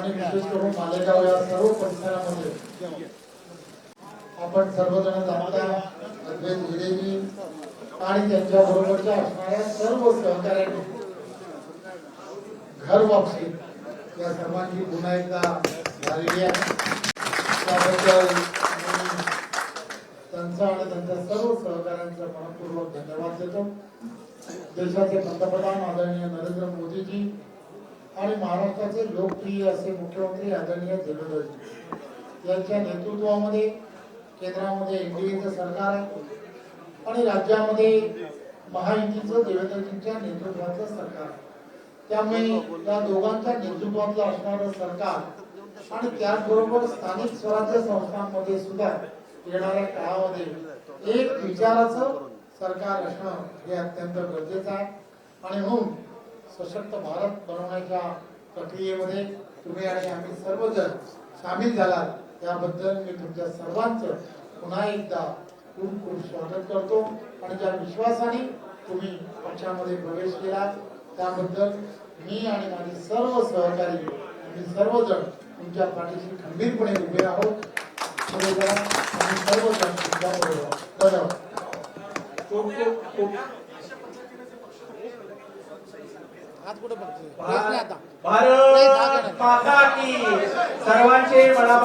आणि विशेष करून मालेगाव या सर्व परिसरामध्ये आपण सर्वजण जाणता अद्वैत भिडेजी आणि त्यांच्या बरोबरच्या असणाऱ्या सर्व सहकार्यांनी घर वापसी. या सर्वांची पुन्हा एकदा झालेली आहे. त्याबद्दल त्यांचा आणि त्यांच्या सर्व सहकाऱ्यांचा मनपूर्वक धन्यवाद देतो. देशाचे पंतप्रधान आदरणीय नरेंद्र मोदीजी आणि महाराष्ट्राचे लोकप्रिय असे मुख्यमंत्री आदरणीय देवेंद्रजी. यांच्या नेतृत्वामध्ये केंद्रामध्ये एनडीएचं सरकार आहे आणि राज्यामध्ये महायुतीचं देवेंद्रजींच्या नेतृत्वाचं सरकार आहे. त्यामुळे या दोघांच्या नेतृत्वातलं असणारं सरकार आणि त्याचबरोबर स्थानिक स्वराज्य संस्थांमध्ये सुद्धा येणाऱ्या काळामध्ये एक विचाराचं सरकार असणं हे अत्यंत गरजेचं आहे. आणि म्हणून सशक्त भारत बनवण्याच्या प्रक्रियेमध्ये तुम्ही आणि आम्ही सर्वजण सामील झालात. याबद्दल मी तुमच्या सर्वांचं पुन्हा एकदा खूप खूप स्वागत करतो. आणि ज्या विश्वासाने तुम्ही पक्षामध्ये प्रवेश केला त्याबद्दल मी आणि माझे सर्व सहकारी आम्ही सर्वजण तुमच्या पाठीशी खंबीरपणे उभे आहोत. सर्वजण तुमच्या बरोबर धन्यवाद. खूप खूप खूप हात कुठे बघतोय भारत माता की. सर्वांचे मना